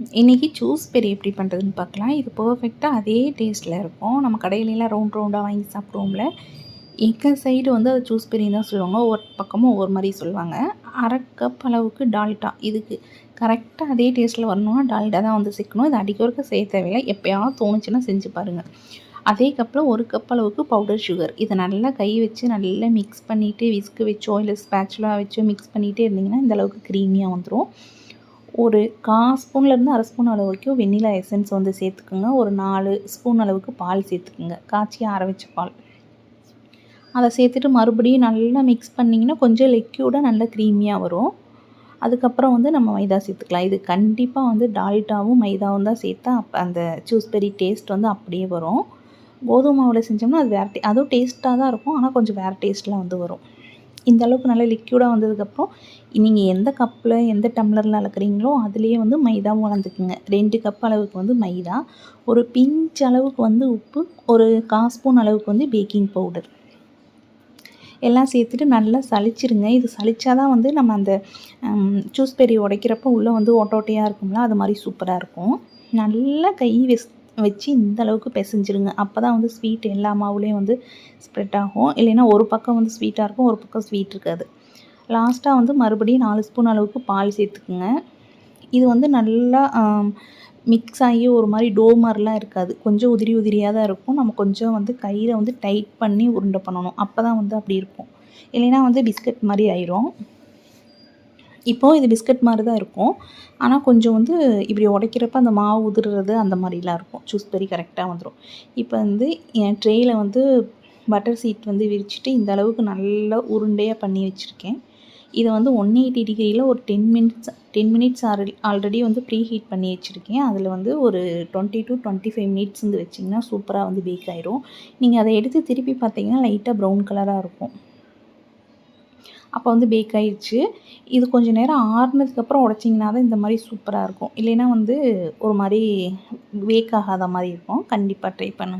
இன்றைக்கி சூஸ் பெரி எப்படி பண்ணுறதுன்னு பார்க்கலாம். இது பர்ஃபெக்டாக அதே டேஸ்ட்டில் இருக்கும். நம்ம கடையிலலாம் ரவுண்ட் ரவுண்டாக வாங்கி சாப்பிடுவோம்ல. எங்கள் சைடு வந்து அது சூஸ் பெரின்னு தான் சொல்லுவாங்க. ஒவ்வொரு பக்கமும் ஒவ்வொரு மாதிரி சொல்லுவாங்க. அரை கப் அளவுக்கு டால்டா இதுக்கு கரெக்டாக அதே டேஸ்ட்டில் வரணும்னா டால்டா தான் வந்து சேர்க்கணும். இது அடிக்க வரைக்கும் செய்ய தேவையில்லை. எப்போயாவது தோணுச்சுன்னா செஞ்சு பாருங்கள் அதே கப்பில் ஒரு கப் அளவுக்கு பவுடர் சுகர் இதை நல்லா கை வச்சு நல்லா மிக்ஸ் பண்ணிவிட்டு விஸ்க்கு வச்சோ இல்லை ஸ்பேச்சுலாக வச்சோ மிக்ஸ் பண்ணிகிட்டே இருந்திங்கன்னா இந்த அளவுக்கு க்ரீமியாக வந்துடும் ஒரு கால் ஸ்பூன்லேருந்து அரை ஸ்பூன் அளவு வரைக்கும் வெண்ணிலா எசன்ஸ் வந்து சேர்த்துக்குங்க. ஒரு நாலு ஸ்பூன் அளவுக்கு பால் சேர்த்துக்குங்க. காய்ச்சி ஆற வச்ச பால். அதை சேர்த்துட்டு மறுபடியும் நல்லா மிக்ஸ் பண்ணிங்கன்னா கொஞ்சம் லிக்யூடாக நல்லா க்ரீமியாக வரும். அதுக்கப்புறம் வந்து நம்ம மைதா சேர்த்துக்கலாம். இது கண்டிப்பாக வந்து டால்டாவும் மைதாவும் தான் சேர்த்தா அப்போ அந்த சூஸ்பெரி டேஸ்ட் வந்து அப்படியே வரும். கோதுமை மாவில் செஞ்சோம்னா அது வேறு டே அதுவும் டேஸ்ட்டாக தான் இருக்கும். ஆனால் கொஞ்சம் வேறு டேஸ்ட்டில் வந்து வரும். இந்த அளவுக்கு நல்லா லிக்யூடாக வந்ததுக்கப்புறம் நீங்கள் எந்த கப்பில் எந்த டம்ளரில் அளக்குறீங்களோ அதுலேயே வந்து மைதாவும் வளர்ந்துக்குங்க. ரெண்டு கப் அளவுக்கு வந்து மைதா ஒரு பிஞ்ச் அளவுக்கு வந்து உப்பு ஒரு கால் ஸ்பூன் அளவுக்கு வந்து பேக்கிங் பவுடர் எல்லாம் சேர்த்துட்டு நல்லா சளிச்சிருங்க. இது சளிச்சா தான் வந்து நம்ம அந்த சூஸ் பெரி உடைக்கிறப்போ உள்ளே வந்து ஓட்ட ஓட்டையாக இருக்கும்ல அது மாதிரி சூப்பராக இருக்கும். நல்லா கை வெஸ் வச்சு இந்த அளவுக்கு பிசைஞ்சிருங்க அப்போ தான் வந்து ஸ்வீட் எல்லா மாவுலேயும் வந்து ஸ்ப்ரெட் ஆகும். இல்லைன்னா ஒரு பக்கம் வந்து ஸ்வீட்டாக இருக்கும் ஒரு பக்கம் ஸ்வீட் இருக்காது. லாஸ்ட்டாக வந்து மறுபடியும் நாலு ஸ்பூன் அளவுக்கு பால் சேர்த்துக்குங்க. இது வந்து நல்லா மிக்ஸ் ஆகி ஒரு மாதிரி டோ மாதிரிலாம் இருக்காது. கொஞ்சம் உதிரி உதிரியாக தான் இருக்கும். நம்ம கொஞ்சம் வந்து கையில் வந்து டைட் பண்ணி உருண்டை பண்ணணும். அப்போ தான் வந்து அப்படி இருக்கும். இல்லைன்னா வந்து பிஸ்கட் மாதிரி ஆயிரும். இப்போது இது பிஸ்கட் மாதிரி தான் இருக்கும். ஆனால் கொஞ்சம் வந்து இப்படி உடைக்கிறப்ப அந்த மாவு உதிர்றது அந்த மாதிரிலாம் இருக்கும். சூஸ் பெரி கரெக்டாக வந்துடும் இப்போ வந்து என் ட்ரேயில் வந்து பட்டர் சீட் வந்து விரிச்சிட்டு இந்த அளவுக்கு நல்லா உருண்டையாக பண்ணி வச்சுருக்கேன். இதை வந்து ஒன் எயிட்டி டிகிரியில் ஒரு ten minutes ten minutes already already வந்து ப்ரீ ஹீட் பண்ணி வச்சுருக்கேன். அதில் வந்து ஒரு twenty to twenty five minutes வந்து வச்சிங்கன்னா சூப்பராக வந்து பேக் ஆயிரும். நீங்கள் அதை எடுத்து திருப்பி பார்த்தீங்கன்னா லைட்டாக ப்ரௌன் கலராக இருக்கும். அப்போ வந்து பேக் ஆயிடுச்சு இது கொஞ்சம் நேரம் ஆறுனதுக்கப்புறம் உடச்சிங்கன்னா தான் இந்த மாதிரி சூப்பராக இருக்கும். இல்லைன்னா வந்து ஒரு மாதிரி பேக் ஆகாத மாதிரி இருக்கும். கண்டிப்பாக ட்ரை பண்ணுங்கள்